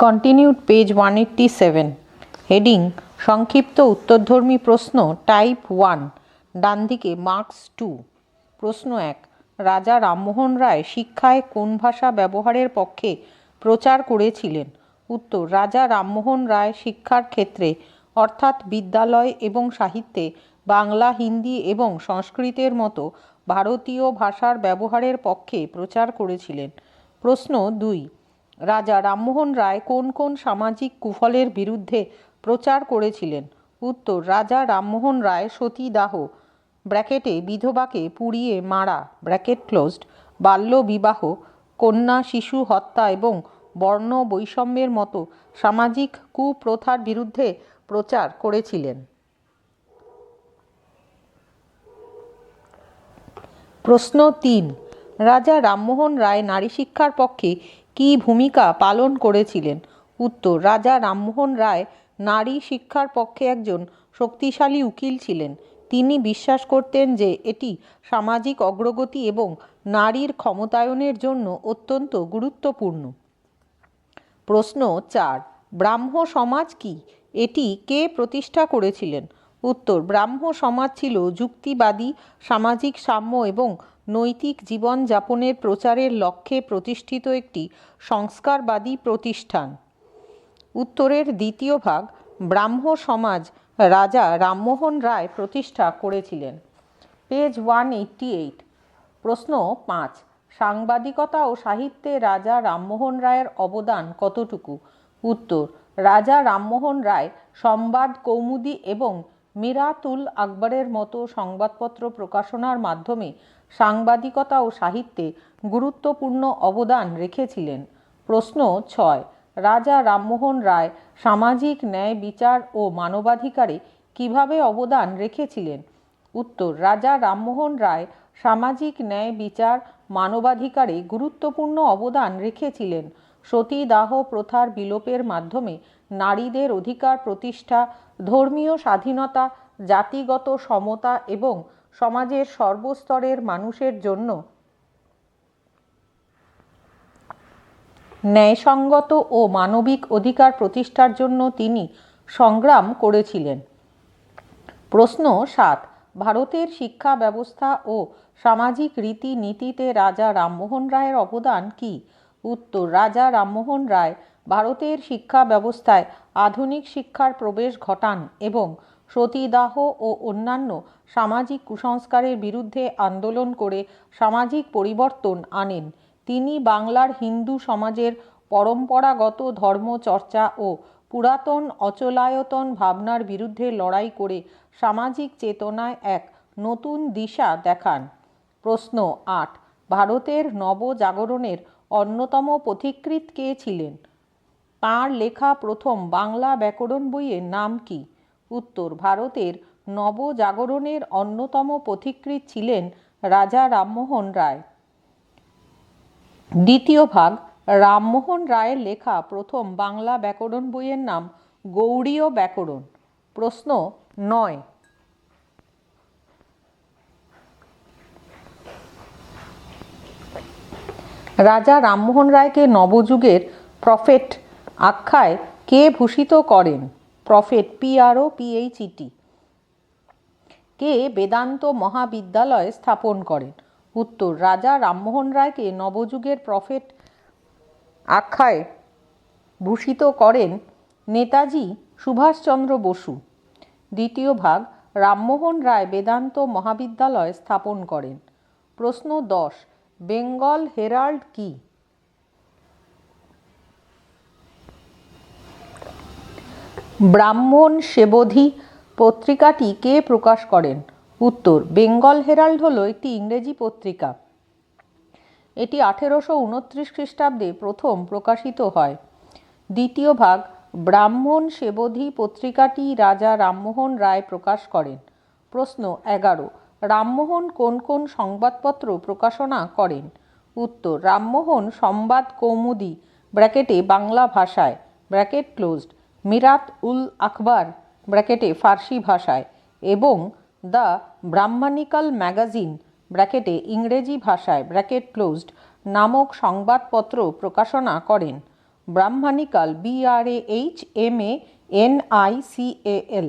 Continued page one eighty seven heading সংক্ষিপ্ত উত্তরধর্মী প্রশ্ন টাইপ ওয়ান ডান দিকে মার্কস টু প্রশ্ন এক, রাজা রামমোহন রায় শিক্ষায় কোন ভাষা ব্যবহারের পক্ষে প্রচার করেছিলেন? উত্তর, রাজা রামমোহন রায় শিক্ষার ক্ষেত্রে, অর্থাৎ বিদ্যালয় এবং সাহিত্যে, বাংলা, হিন্দি এবং সংস্কৃতের মতো ভারতীয় ভাষার ব্যবহারের পক্ষে প্রচার করেছিলেন। প্রশ্ন দুই রাজা রামমোহন রায় কোন কোন সামাজিক কুফলের বিরুদ্ধে প্রচার করেছিলেন? উত্তর, রাজা রামমোহন রায় সতীদাহ, ব্র্যাকেটে বিধবাকে পুড়িয়ে মারা, ব্র্যাকেট ক্লোজড, বাল্যবিবাহ, কন্যা শিশু হত্যা এবং বর্ণ বৈষম্যের মতো সামাজিক কুপ্রথার বিরুদ্ধে প্রচার করেছিলেন। প্রশ্ন তিন, রাজা রামমোহন রায় নারী শিক্ষার পক্ষে কী ভূমিকা পালন করেছিলেন? উত্তর, রাজা রামমোহন রায় নারী শিক্ষার পক্ষে একজন শক্তিশালী উকিল ছিলেন। তিনি বিশ্বাস করতেন যে এটি সামাজিক অগ্রগতি এবং নারীর ক্ষমতায়নের জন্য অত্যন্ত গুরুত্বপূর্ণ। প্রশ্ন চার, ব্রাহ্ম সমাজ কি? এটি কে প্রতিষ্ঠা করেছিলেন? উত্তর, ব্রাহ্ম সমাজ ছিল যুক্তিবাদী, সামাজিক সাম্য এবং নৈতিক জীবনযাপনের প্রচারের লক্ষ্যে প্রতিষ্ঠিত একটি সংস্কারবাদী প্রতিষ্ঠান। উত্তরের দ্বিতীয় ভাগ ব্রাহ্ম সমাজ রাজা রামমোহন রায় প্রতিষ্ঠা করেছিলেন। Page one eighty eight. প্রশ্ন পাঁচ। সাংবাদিকতা ও সাহিত্যে রাজা রামমোহন রায়ের অবদান কতটুকু? উত্তর, রাজা রামমোহন রায় সংবাদ কৌমুদি এবং মিরাতুল আকবরের মতো সংবাদপত্র প্রকাশনার মাধ্যমে সাংবাদিকতা ও সাহিত্যে গুরুত্বপূর্ণ অবদান রেখেছিলেন। প্রশ্ন ছয়, রাজা রামমোহন রায় সামাজিক ন্যায় বিচার ও মানবাধিকারে কীভাবে অবদান রেখেছিলেন? উত্তর, রাজা রামমোহন রায় সামাজিক ন্যায় বিচার, মানবাধিকারে গুরুত্বপূর্ণ অবদান রেখেছিলেন। সতীদাহ প্রথার বিলোপের মাধ্যমে নারীদের অধিকার প্রতিষ্ঠা, ধর্মীয় স্বাধীনতা, জাতিগত সমতা এবং সমাজের সর্বস্তরের মানুষের জন্য ন্যায়সঙ্গত ও মানবিক অধিকার প্রতিষ্ঠার জন্য তিনি সংগ্রাম করেছিলেন। প্রশ্ন সাত, ভারতের শিক্ষা ব্যবস্থা ও সামাজিক রীতিনীতিতে রাজা রামমোহন রায়ের অবদান কি? উত্তর, রাজা রামমোহন রায় ভারতের শিক্ষা ব্যবস্থায় আধুনিক শিক্ষার প্রবেশ ঘটান এবং সতীদাহ ও অন্যান্য সামাজিক কুসংস্কারের বিরুদ্ধে আন্দোলন করে সামাজিক পরিবর্তন আনেন। তিনি বাংলার হিন্দু সমাজের পরম্পরাগত ধর্মচর্চা ও পুরাতন অচলায়তন ভাবনার বিরুদ্ধে লড়াই করে সামাজিক চেতনায় এক নতুন দিশা দেখান। প্রশ্ন আট, ভারতের নবজাগরণের অন্যতম পথিকৃৎ কে ছিলেন? তাঁর লেখা প্রথম বাংলা ব্যাকরণ বইয়ের নাম কি? উত্তর ভারতের নবজাগরণের অন্যতম পথিকৃৎ ছিলেন রাজা রামমোহন রায়। দ্বিতীয় ভাগ, রামমোহন রায়ের লেখা প্রথম বাংলা ব্যাকরণ বইয়ের নাম গৌড়ীয় ব্যাকরণ। প্রশ্ন নয়। রাজা রামমোহন রায়কে নবযুগের প্রফেট আখ্যায় কে ভূষিত করেন? প্রফেট পিআরও পিএইচইটি কে বেদান্ত মহাবিদ্যালয় স্থাপন করেন। উত্তর, রাজা রামমোহন রায়কে নবযুগের প্রফেট আখ্যায় ভূষিত করেন নেতাজি সুভাষচন্দ্র বসু। দ্বিতীয় ভাগ, রামমোহন রায় বেদান্ত মহাবিদ্যালয় স্থাপন করেন। প্রশ্ন দশ, বেঙ্গল হেরাল্ড কি? ব্রাহ্মণ সেবধি পত্রিকাটি কে প্রকাশ করেন? উত্তর, বেঙ্গল হেরাল্ড হল একটি ইংরেজি পত্রিকা। এটি আঠেরোশো উনত্রিশ খ্রিস্টাব্দে প্রথম প্রকাশিত হয়। দ্বিতীয় ভাগ, ব্রাহ্মণ সেবধি পত্রিকাটি রাজা রামমোহন রায় প্রকাশ করেন। প্রশ্ন এগারো, রামমোহন কোন কোন সংবাদপত্র প্রকাশনা করেন? উত্তর, রামমোহন সংবাদ কৌমুদি, ব্র্যাকেটে বাংলা ভাষায়, ব্র্যাকেট ক্লোজড। মিরাত উল আকবর, ব্র্যাকেটে ফার্সি ভাষায়, এবং দ্য ব্রাহ্মণিকাল ম্যাগাজিন, ব্র্যাকেটে ইংরেজি ভাষায়, ব্র্যাকেট ক্লোজড, নামক সংবাদপত্র প্রকাশনা করেন। Brahmanical B R H M A N I C A L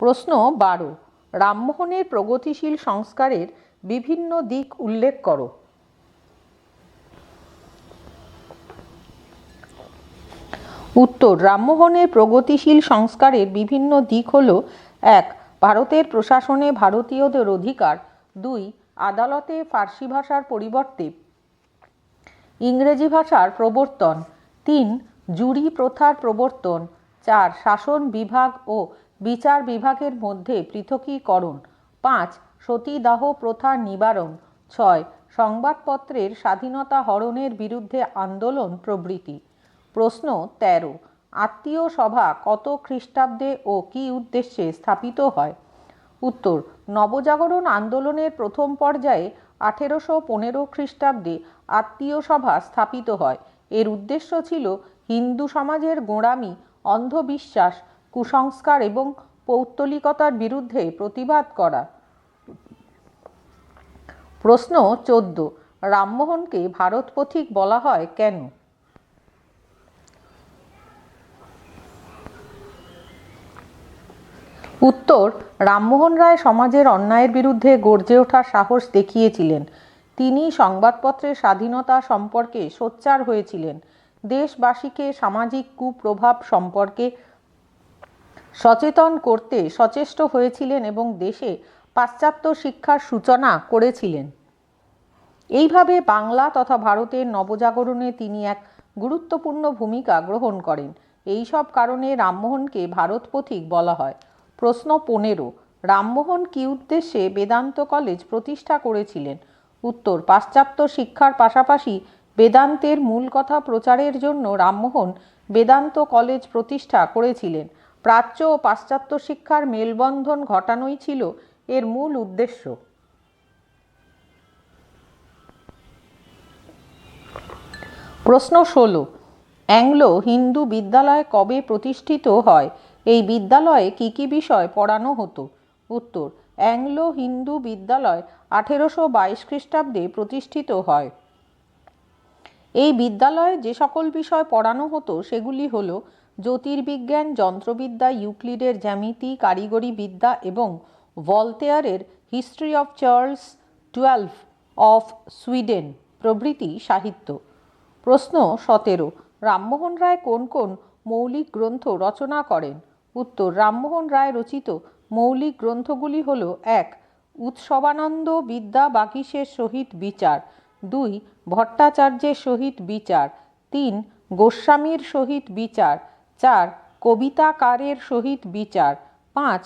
প্রশ্ন বারো, রামমোহনের প্রগতিশীল সংস্কারের বিভিন্ন দিক উল্লেখ করো। উত্তর, রামমোহনের প্রগতিশীল সংস্কারের বিভিন্ন দিক হল, এক, ভারতের প্রশাসনে ভারতীয়দের অধিকার, দুই, আদালতে ফার্সি ভাষার পরিবর্তে ইংরেজি ভাষার প্রবর্তন, তিন, জুরি প্রথার প্রবর্তন, চার, শাসন বিভাগ ও বিচার বিভাগের মধ্যে পৃথকীকরণ, পাঁচ, সতীদাহ প্রথার নিবারণ, ছয়, সংবাদপত্রের স্বাধীনতা হরণের বিরুদ্ধে আন্দোলন প্রভৃতি। প্রশ্ন তেরো, আত্মীয় সভা কত খ্রিস্টাব্দে ও কী উদ্দেশ্যে স্থাপিত হয়? উত্তর, নবজাগরণ আন্দোলনের প্রথম পর্যায়ে আঠেরোশো পনেরো খ্রিস্টাব্দে আত্মীয় সভা স্থাপিত হয়। এর উদ্দেশ্য ছিল হিন্দু সমাজের গোঁড়ামি, অন্ধবিশ্বাস, কুসংস্কার এবং পৌত্তলিকতার বিরুদ্ধে প্রতিবাদ করা। প্রশ্ন চোদ্দ, রামমোহনকে ভারত পথিক বলা হয় কেন? উত্তর, রামমোহন রায় সমাজের অন্যায়ের বিরুদ্ধে গর্জে ওঠার সাহস দেখিয়েছিলেন। তিনি সংবাদপত্রের স্বাধীনতা সম্পর্কে সোচ্চার হয়েছিলেন। দেশবাসীকে সামাজিক কুপ্রভাব সম্পর্কে সচেতন করতে সচেষ্ট হয়েছিলেন এবং দেশে পাশ্চাত্য শিক্ষার সূচনা করেছিলেন। এইভাবে বাংলা তথা ভারতের নবজাগরণে তিনি এক গুরুত্বপূর্ণ ভূমিকা গ্রহণ করেন। এইসব কারণে রামমোহনকে ভারত পথিক বলা হয়। প্রশ্ন পনেরো, রামমোহন কী উদ্দেশ্যে বেদান্ত কলেজ প্রতিষ্ঠা করেছিলেন? উত্তর, পাশ্চাত্য শিক্ষার পাশাপাশি বেদান্তের মূল কথা প্রচারের জন্য রামমোহন বেদান্ত কলেজ প্রতিষ্ঠা করেছিলেন। প্রাচ্য ও পাশ্চাত্য শিক্ষার মেলবন্ধন ঘটানোই ছিল এর মূল উদ্দেশ্য। প্রশ্ন ষোলো, অ্যাংলো হিন্দু বিদ্যালয় কবে প্রতিষ্ঠিত হয়? এই বিদ্যালয়ে কী কী বিষয় পড়ানো হতো? উত্তর, অ্যাংলো হিন্দু বিদ্যালয় আঠেরোশো বাইশ খ্রিস্টাব্দে প্রতিষ্ঠিত হয়। এই বিদ্যালয়ে যে সকল বিষয় পড়ানো হতো সেগুলি হল জ্যোতির্বিজ্ঞান, যন্ত্রবিদ্যা, ইউক্লিডের জ্যামিতি, কারিগরি বিদ্যা এবং ভলতেয়ারের history of Charles twelve of Sweden, প্রভৃতি সাহিত্য। প্রশ্ন সতেরো, রামমোহন রায় কোন কোন মৌলিক গ্রন্থ রচনা করেন? উত্তর, রামমোহন রায় রচিত মৌলিক গ্রন্থগুলি হল এক, উৎসবানন্দ বিদ্যা বাগীশের সহিত বিচার, দুই, ভট্টাচার্যের সহিত বিচার, তিন, গোস্বামীর সহিত বিচার, চার, কবিতাকারের সহিত বিচার, পাঁচ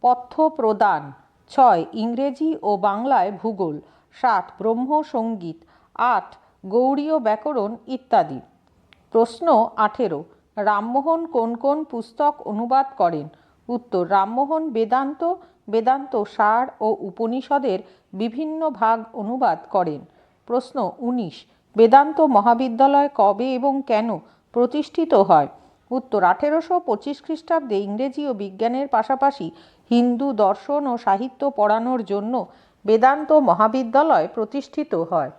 পথ্য প্রদান ছয়, ইংরেজি ও বাংলায় ভূগোল, সাত, ব্রহ্ম সংগীত, আট, গৌড়ীয় ব্যাকরণ ইত্যাদি। প্রশ্ন আঠেরো রামমোহন কোন কোন পুস্তক অনুবাদ করেন? উত্তর, রামমোহন বেদান্ত বেদান্ত সার ও উপনিষদের বিভিন্ন ভাগ অনুবাদ করেন। প্রশ্ন উনিশ, বেদান্ত মহাবিদ্যালয় কবে এবং কেন প্রতিষ্ঠিত হয়? উত্তর, আঠেরোশো পঁচিশ খ্রিস্টাব্দে ইংরেজি ও বিজ্ঞানের পাশাপাশি হিন্দু দর্শন ও সাহিত্য পড়ানোর জন্য বেদান্ত মহাবিদ্যালয় প্রতিষ্ঠিত হয়।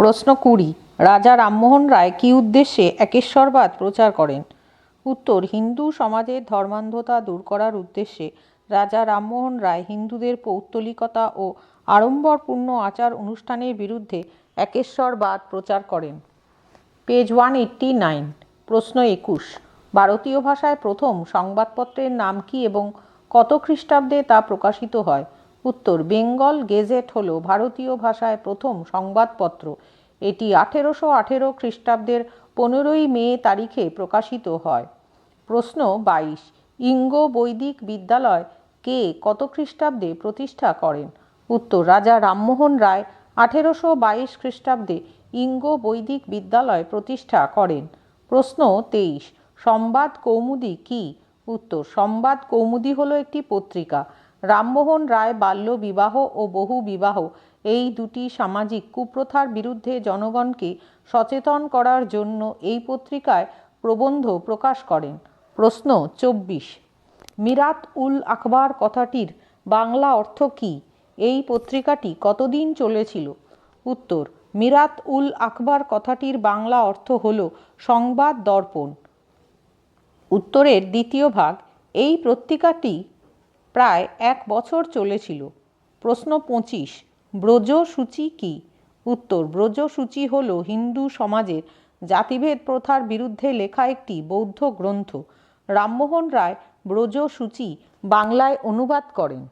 প্রশ্ন কুড়ি, রাজা রামমোহন রায় কী উদ্দেশ্যে একেশ্বরবাদ প্রচার করেন? উত্তর, হিন্দু সমাজের ধর্মান্ধতা দূর করার উদ্দেশ্যে রাজা রামমোহন রায় হিন্দুদের পৌত্তলিকতা ও আড়ম্বরপূর্ণ আচার অনুষ্ঠানের বিরুদ্ধে একেশ্বরবাদ প্রচার করেন। পেজ ওয়ান এইট্টি নাইন, প্রশ্ন একুশ, ভারতীয় ভাষায় প্রথম সংবাদপত্রের নাম কি এবং কত খ্রিস্টাব্দে তা প্রকাশিত হয়? উত্তর বেঙ্গল গেজেট হল ভারতীয় ভাষায় প্রথম সংবাদপত্র। এটি আঠেরোশো আঠেরো খ্রিস্টাব্দের পনেরোই মে তারিখে প্রকাশিত হয়। প্রশ্ন বাইশ, ইঙ্গ বৈদিক বিদ্যালয় কে কত খ্রিস্টাব্দে প্রতিষ্ঠা করেন? উত্তর, রাজা রামমোহন রায় আঠেরোশো বাইশ খ্রিস্টাব্দে ইঙ্গ বৈদিক বিদ্যালয় প্রতিষ্ঠা করেন। প্রশ্ন তেইশ, সংবাদ কৌমুদি কি? উত্তর, সংবাদ কৌমুদি হলো একটি পত্রিকা। রামমোহন রায় বাল্য বিবাহ ও বহু বিবাহ, এই দুটি সামাজিক কুপ্রথার বিরুদ্ধে জনগণকে সচেতন করার জন্য এই পত্রিকায় প্রবন্ধ প্রকাশ করেন। প্রশ্ন চব্বিশ। মিরাত উল আখবার কথাটির বাংলা অর্থ কী? এই পত্রিকাটি কতদিন চলেছিল? উত্তর, মিরাত উল আকবর কথাটির বাংলা অর্থ হল সংবাদ দর্পণ। উত্তরের দ্বিতীয় ভাগ, এই পত্রিকাটি প্রায় এক বছর চলেছিল। প্রশ্ন পঁচিশ, ব্রজসূচি কি? উত্তর, ব্রজসূচি হল হিন্দু সমাজের জাতিভেদ প্রথার বিরুদ্ধে লেখা একটি বৌদ্ধ গ্রন্থ। রামমোহন রায় ব্রজসূচি বাংলায় অনুবাদ করেন।